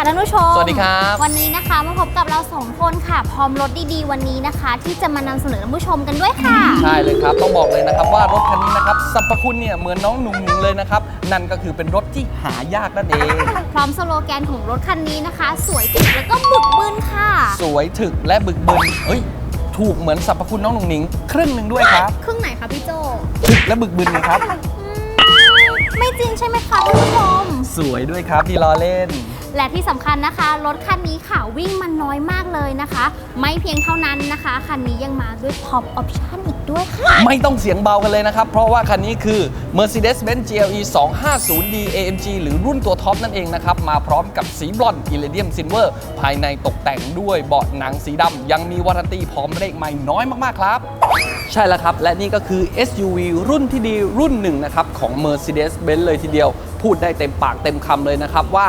สวัสดีค่ะท่านผู้ชมสวัสดีครับ วันนี้นะคะมาพบกับเราสองคนค่ะ พร้อมรถดีๆ วันนี้นะคะ ที่จะมานำเสนอท่านผู้ชมกันด้วยค่ะ ใช่เลยครับ ต้องบอกเลยนะครับว่ารถคันนี้นะครับสรรพคุณเนี่ยเหมือนน้องหนุ่งหนิงเลยนะครับ นั่นก็คือเป็นรถที่หายากนั่นเอง พร้อมสโลแกนของรถคันนี้นะคะ สวยถึกแล้วก็บึกบึนค่ะ สวยถึกและบึกบึนเฮ้ยถูกเหมือนสรรพคุณน้องหนุ่งหนิงครึ่งหนึ่งด้วยครับ ครึ่งไหนคะพี่โจถึกและบึกบึนนะครับอืมไม่จริงใช่ไหมคะท่านผู้ชม สวยด้วยครับที่ล้อเล่น และที่สำคัญนะคะ รถคันนี้ค่ะวิ่งมันน้อยมากเลยนะคะ ไม่เพียงเท่านั้นนะคะ คันนี้ยังมาด้วยท็อปออปชันอีกด้วยค่ะ ไม่ต้องเสียงเบากันเลยนะครับ เพราะว่าคันนี้คือ Mercedes-Benz GLE 250D AMG หรือรุ่นตัวท็อปนั่นเองนะครับ มาพร้อมกับสีบลอนด์อิเลเดียมซิลเวอร์ภายในตกแต่งด้วยเบาะหนังสีดำยังมีวารันตีพร้อมเลขใหม่น้อยมากๆครับใช่แล้วครับ และนี่ก็คือ SUV รุ่นที่ดีรุ่นหนึ่งนะครับ ของ Mercedes-Benz เลยทีเดียว พูดได้เต็มปากเต็มคำเลยนะครับว่า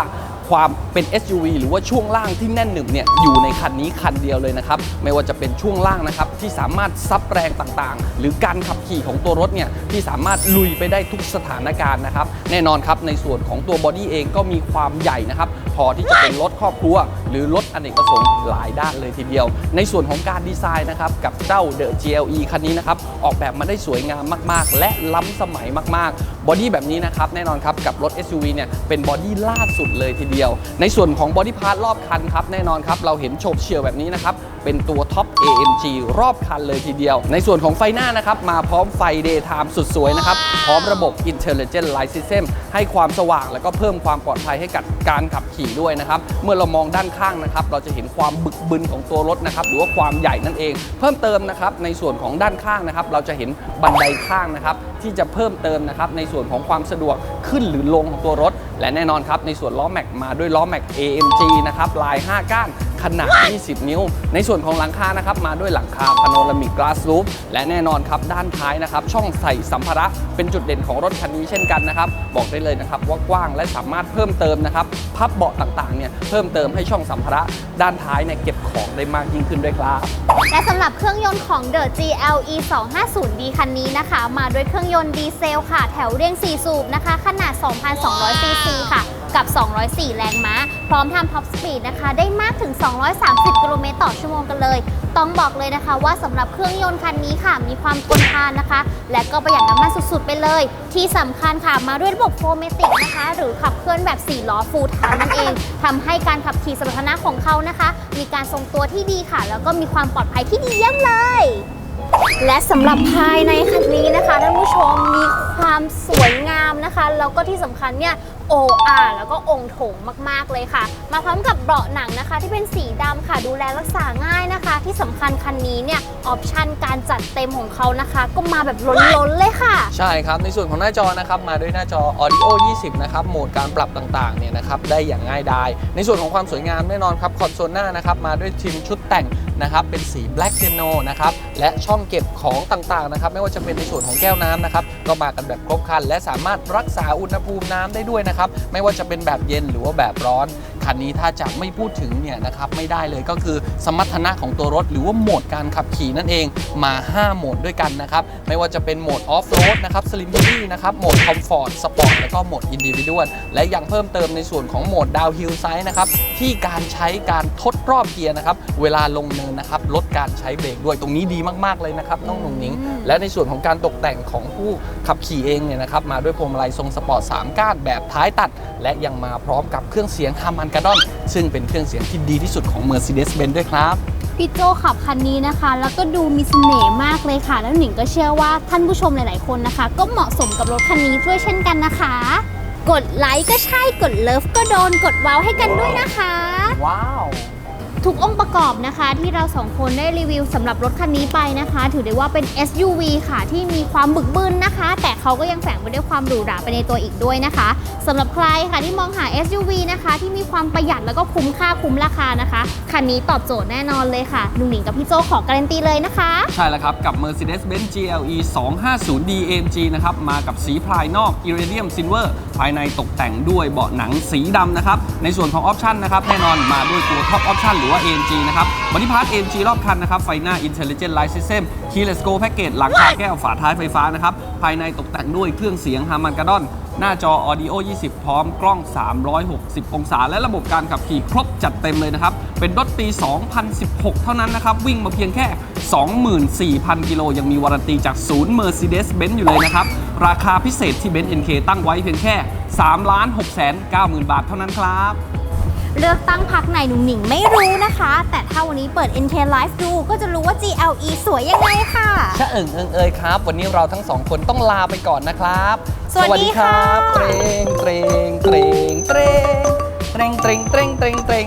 ความเป็น SUV หรือว่าช่วงล่างที่แน่นหนึบเนี่ยอยู่ในคันนี้คันเดียวเลยนะครับ ไม่ว่าจะเป็นช่วงล่างนะครับที่สามารถซับแรงต่างๆ หรือการขับขี่ของตัวรถเนี่ยที่สามารถลุยไปได้ทุกสถานการณ์นะครับ แน่นอนครับในส่วนของตัวบอดี้เองก็มีความใหญ่นะครับพอที่จะเป็นรถครอบครัว หรือรถอเนกประสงค์หลายด้านเลยทีเดียว ในส่วนของการดีไซน์นะครับกับเจ้า The GLE คันนี้นะครับออกแบบมาได้สวยงามมาก ๆ และล้ำสมัยมากๆบอดี้แบบนี้นะครับแน่นอนครับกับรถ SUV เนี่ยเป็นบอดี้ล่าสุดเลยทีเดียว ในส่วนของบอดี้พาร์ทรอบคันครับแน่นอนครับเราเห็นโฉบเฉี่ยวแบบนี้นะครับเป็นตัวท็อป AMG รอบคันเลยทีเดียว ในส่วนของไฟหน้านะครับมาพร้อมไฟ Daytime สุดสวยนะครับพร้อมระบบ Intelligent Light System ให้ความสว่าง แล้วก็เพิ่มความปลอดภัยให้กับการขับขี่ด้วยนะครับเมื่อเรามองด้านข้างนะครับเราจะเห็นความบึกบึนของตัวรถนะครับหรือว่าความใหญ่นั่นเอง เพิ่มเติมนะครับในส่วนของด้านข้างนะครับเราจะเห็นบันไดข้างนะครับที่จะเพิ่มเติมนะครับในส่วนของความสะดวกขึ้นหรือลงของตัวรถ และแน่นอนครับในส่วนล้อแม็กมาด้วยล้อแม็ก AMG นะครับลาย 5 ก้าน ขนาด 20 นิ้ว ในส่วนของหลังคานะครับมาด้วยหลังคาพาโนรามิกกลาสลูปและแน่นอนครับด้านท้ายนะครับช่องใส่สัมภาระเป็นจุดเด่นของรถคันนี้เช่นกันนะครับบอกได้เลยนะครับว่ากว้างและสามารถเพิ่มเติมนะครับพับเบาะต่างๆเนี่ยเพิ่มเติมให้ช่องสัมภาระด้านท้ายเนี่ยเก็บของได้มากยิ่งขึ้นด้วยครับ และสำหรับเครื่องยนต์ของ The GLE 250D คันนี้นะคะ มาด้วยเครื่องยนต์ดีเซลค่ะ แถวเรียง 4 สูบนะคะ ขนาด 2,200 ซีซีค่ะ กับ 204 แรงม้า พร้อมทำท็อปสปีดนะคะ ได้มากถึง 230 กิโลเมตรต่อชั่วโมงกันเลย ต้องบอกเลยนะคะว่าสำหรับเครื่องยนต์คันนี้ค่ะ มีความทนทานนะคะ และก็ประหยัดน้ำมันสุดๆ ไปเลย ที่สำคัญค่ะ มาด้วยระบบโฟเมติกนะคะ หรือขับเคลื่อนแบบ 4 ล้อฟูลทางนั่นเองทำให้การขับขี่สมรรถนะของเขานะคะ มีการทรงตัวที่ดีค่ะ แล้วก็มีความปลอดภัยที่ดีเยี่ยมเลย และสำหรับภายในคันนี้นะคะท่านผู้ชมมี ความสวยงามนะคะแล้วก็ที่สำคัญเนี่ยโออาแล้วก็องค์ถงมากๆเลยค่ะ มาพร้อมกับเบาะหนังนะคะ ที่เป็นสีดำค่ะดูแลรักษาง่ายนะคะ ที่สำคัญคันนี้เนี่ยออปชันการจัดเต็มของเขานะคะ ก็มาแบบล้นๆเลยค่ะ ใช่ครับ ในส่วนของหน้าจอนะครับมาด้วยหน้าจอ Audio 20 นะครับโหมดการปรับต่างๆเนี่ยนะครับได้อย่างง่ายดายในส่วนของความสวยงามแน่นอนครับคอนโซลหน้านะครับมาด้วยทิมชุดแต่งนะครับเป็นสี Black Piano นะครับและช่องเก็บของต่างๆนะครับไม่ว่าจะเป็นในส่วนของแก้วน้ำนะครับก็มากันแบบครบครัน และสามารถรักษาอุณหภูมิน้ำได้ด้วยนะครับ ไม่ว่าจะเป็นแบบเย็นหรือว่าแบบร้อน คันนี้ถ้าจะไม่พูดถึงเนี่ยนะครับไม่ได้เลยก็คือสมรรถนะของตัวรถ หรือว่าโหมดการขับขี่นั่นเองมา 5 โหมดด้วยกันนะครับไม่ว่าจะเป็นโหมดออฟโรดนะครับสลิมบี้นะครับโหมดคอมฟอร์ตสปอร์ตแล้วก็โหมดอินดิวิดวลและยังเพิ่มเติมในส่วนของโหมดดาวฮิลไซด์นะครับ ที่การใช้การทดรอบเกียร์นะครับ เวลาลงเนินนะครับ ลดการใช้เบรกด้วยตรงนี้ดีมากๆเลยนะครับน้องหนุ่งหนิงและในส่วนของการตกแต่งของผู้ขับขี่เองเนี่ยนะครับ มาด้วยพวงมาลัยทรงสปอร์ต3ก้านแบบท้ายตัด และยังมาพร้อมกับเครื่องเสียงฮามันกาดอนซึ่งเป็นเครื่องเสียงที่ดีที่สุดของ Mercedes-Benz ด้วยครับพี่โจขับคันนี้นะคะ แล้วก็ดูมีเสน่ห์มากเลยค่ะ แล้วหนิงก็เชื่อว่าท่านผู้ชมหลาย ๆ คนนะคะ ก็เหมาะสมกับรถคันนี้ด้วยเช่นกันนะคะ กดไลค์ก็ใช่กดเลิฟก็โดนกดว้าวให้กันด้วยนะคะ ว้าว ทุกองค์ประกอบนะคะที่เราสองคนได้รีวิวสำหรับรถคันนี้ไปนะคะ ถือได้ว่าเป็น SUV ค่ะ ที่มีความบึกบึนนะคะ แต่เขาก็ยังแฝงไปด้วยความหรูหราไปในตัวอีกด้วยนะคะสำหรับใครค่ะที่มองหา SUV นะคะ ที่มีความประหยัดแล้วก็คุ้มค่าคุ้มราคานะคะคันนี้ตอบโจทย์แน่นอนเลยค่ะหนุ่งหนิงกับพี่โจขอการันตีเลยนะคะ ใช่แล้วครับ กับ Mercedes-Benz GLE 250D AMG นะครับมากับสีภายนอก Iridium Silver ภายในตกแต่งด้วยเบาะหนังสีดำนะครับในส่วนของออปชันนะครับแน่นอนมาด้วยตัว Top Option หรือว่า AMG นะครับบริพาร์ท AMG รอบคันนะครับไฟหน้า Intelligent Light System Keyless Go Package หลังคาแก้วฝาท้ายไฟฟ้านะครับภายในตกแต่งด้วยเครื่องเสียงฮามันกาดอนหน้าจอ Audio 20 พร้อมกล้อง 360 องศา และระบบการขับขี่ครบจัดเต็มเลยนะครับ เป็นรถปี 2016 เท่านั้นนะครับ วิ่งมาเพียงแค่ 24,000 กิโล ยังมีวารันตีจากศูนย์ Mercedes-Benz อยู่เลยนะครับ ราคาพิเศษที่ Benz NK ตั้งไว้เพียงแค่ 3 6 9 0 0 0 0 บาทเท่านั้นครับ เลือกตั้งพักไหนหนุ่งหนิงไม่รู้นะคะ แต่ถ้าวันนี้เปิด NK Live ดูก็จะรู้ว่า GLE สวยยังไงค่ะ ชะเอิงเอิงเอยครับ วันนี้เราทั้งสองคนต้องลาไปก่อนนะครับ สวัสดีค่ะ เตรงเตรงเตรงเตรงเตรงเตรงเตรงเตรงเตรง